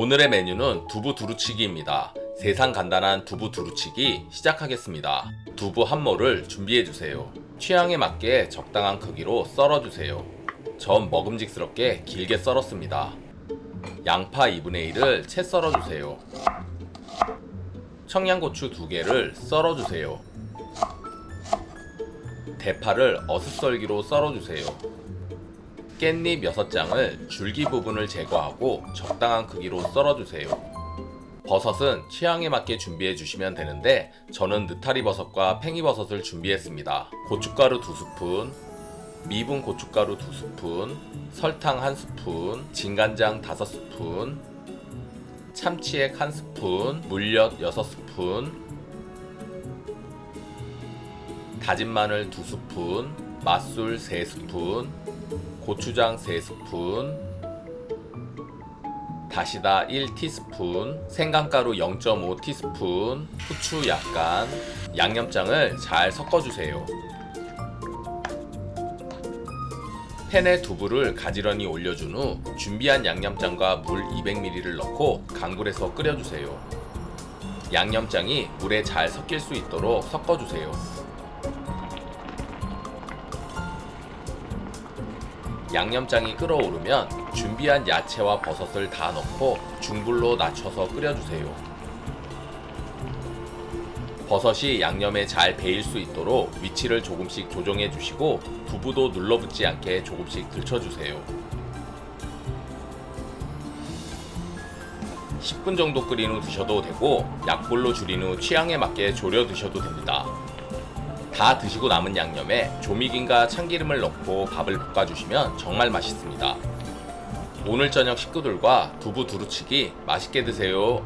오늘의 메뉴는 두부 두루치기입니다. 세상 간단한 두부 두루치기 시작하겠습니다. 두부 한 모를 준비해 주세요. 취향에 맞게 적당한 크기로 썰어 주세요. 전 먹음직스럽게 길게 썰었습니다. 양파 2분의 1을 채 썰어 주세요. 청양고추 2개를 썰어 주세요. 대파를 어슷썰기로 썰어 주세요. 깻잎 6장을 줄기 부분을 제거하고 적당한 크기로 썰어주세요. 버섯은 취향에 맞게 준비해 주시면 되는데 저는 느타리 버섯과 팽이버섯을 준비했습니다. 고춧가루 2스푼, 미분 고춧가루 2스푼, 설탕 1스푼, 진간장 5스푼, 참치액 1스푼, 물엿 6스푼, 다진 마늘 2스푼, 맛술 3스푼, 고추장 3스푼, 다시다 1티스푼, 생강가루 0.5티스푼, 후추 약간, 양념장을 잘 섞어주세요. 팬에 두부를 가지런히 올려준 후 준비한 양념장과 물 200ml를 넣고 강불에서 끓여주세요. 양념장이 물에 잘 섞일 수 있도록 섞어주세요. 양념장이 끓어오르면 준비한 야채와 버섯을 다 넣고 중불로 낮춰서 끓여주세요. 버섯이 양념에 잘 배일 수 있도록 위치를 조금씩 조정해 주시고 두부도 눌러붙지 않게 조금씩 들쳐주세요. 10분 정도 끓인 후 드셔도 되고 약불로 줄인 후 취향에 맞게 졸여 드셔도 됩니다. 다 드시고 남은 양념에 조미김과 참기름을 넣고 밥을 볶아주시면 정말 맛있습니다. 오늘 저녁 식구들과 두부 두루치기 맛있게 드세요.